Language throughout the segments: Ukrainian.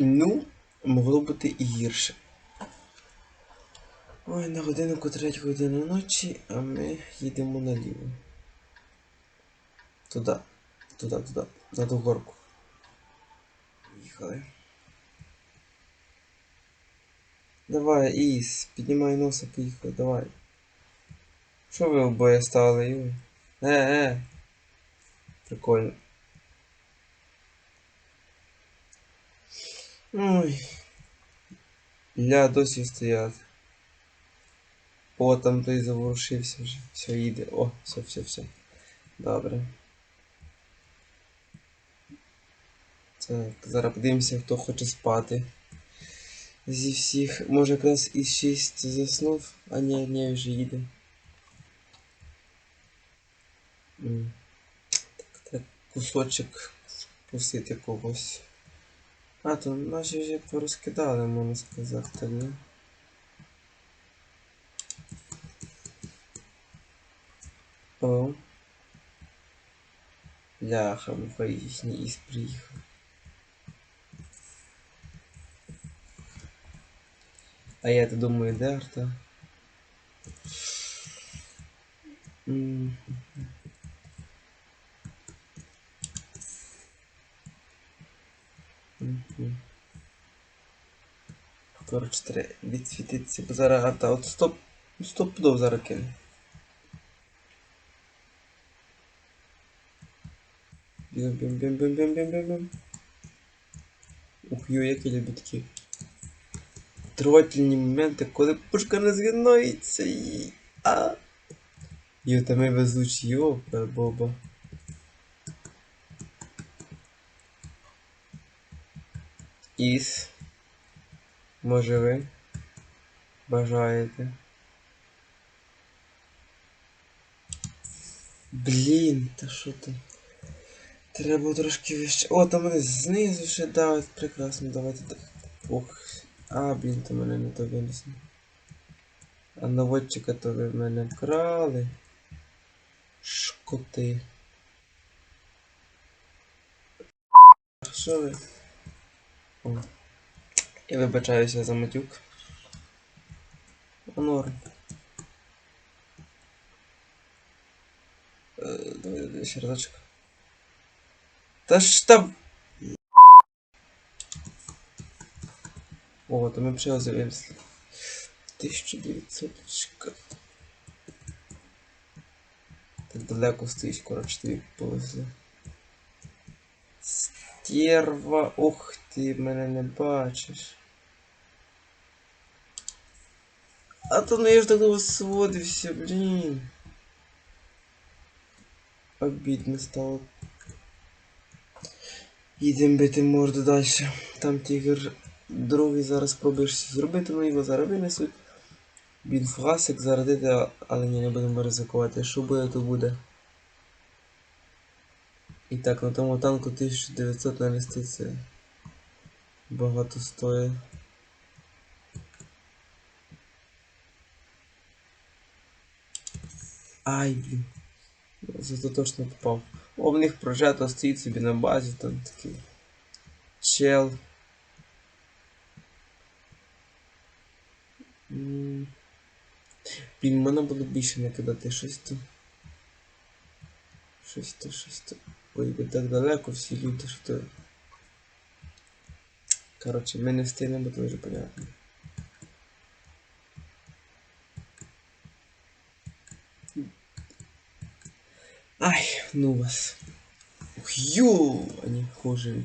Ну, могло бути і гірше. Ой, на годиннику третя година ночі, а ми їдемо наліво. Туди. Туди, туди. На ту горку. Їхали. Давай, Іс, піднімай носа, поїхали, давай. Що ви обоє стали, Юй? Е, е. Прикольно. Ой. Ля досі стоять. О, там той заворушився вже. Все, їде. О, все, все, все. Добре. Так, зараз подивимося, хто хоче спати. Зі всіх. Може якраз із 6 заснув, а ні, ні, вже їде. Так, треба кусочок вкусити когось. А, то наші вже порозкидали, можна сказати, ні? О. Ляха, муха їхній із приїхав. А я то думаю, де арта? Коротше, треба відсвітитися, бо зараз арта. От стоп, стоп пудов зараз кине. Бім бім бім бім бім бім бім бім. Ух, йо, як я люблю такі трогательні моменти, коли пушка не згинається і. А. Йо, та ми везучі, йо, боба. Іс. Може ви бажаєте? Блін, та що там? Треба трошки вище. О, там вони знизу ще давить. Прекрасно, давайте. Ох. А, блін, то мене не то винесли. А наводчика то ви в мене вкрали. Шкоти. Що ви? О. Я вибачаюся за матюк. Норм. Е, Давай, давай, ще разочок. Та ж там. О, то ми вже зависли. 1900 чка. Так далеко стоїть, коротше, тобі повезли. Стерва, ух ти, мене не бачиш. А то ну я ж так сводився, блін. Обідно стало. Їдемо бити морду далі. Там тігр другий зараз пробуєш зробити, ну його зараз винесуть. Він фасик зарадити, але ні, не будемо ризикувати. Що буде, то буде. І так, на тому танку 1900 нанести це багато стоїть. Ай, блін. Зато точно попав. О, в них прожето стоїть собі на базі, там такий чел. Блін, мене було більше накидати щось то. Щось то, щось то. Ви так далеко всі люди, що то. Коротше, ми не встигнемо, то вже понятно. Ай, ну вас. Ух, ю, они хуже.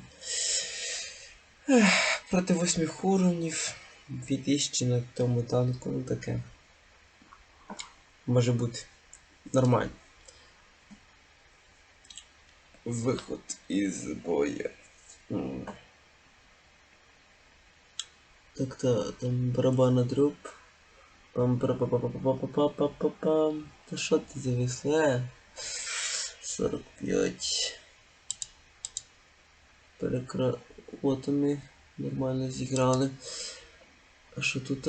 Проти восьмих уровнів. 2000 на тому танку, ну таке. Може бути нормально. Виход із бою. М. Так, та, там барабанна дроп. пам пам пам пам пам пам пам пам пам Та що ти зависле? 45. Перекра... От вони нормально зіграли. А що тут?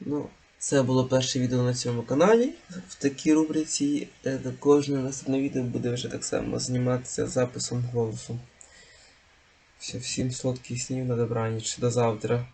Ну, це було перше відео на цьому каналі. В такій рубриці е, кожне наступне відео буде вже так само зніматися записом голосу. Все, всім солодких снів на добраніч. До завтра.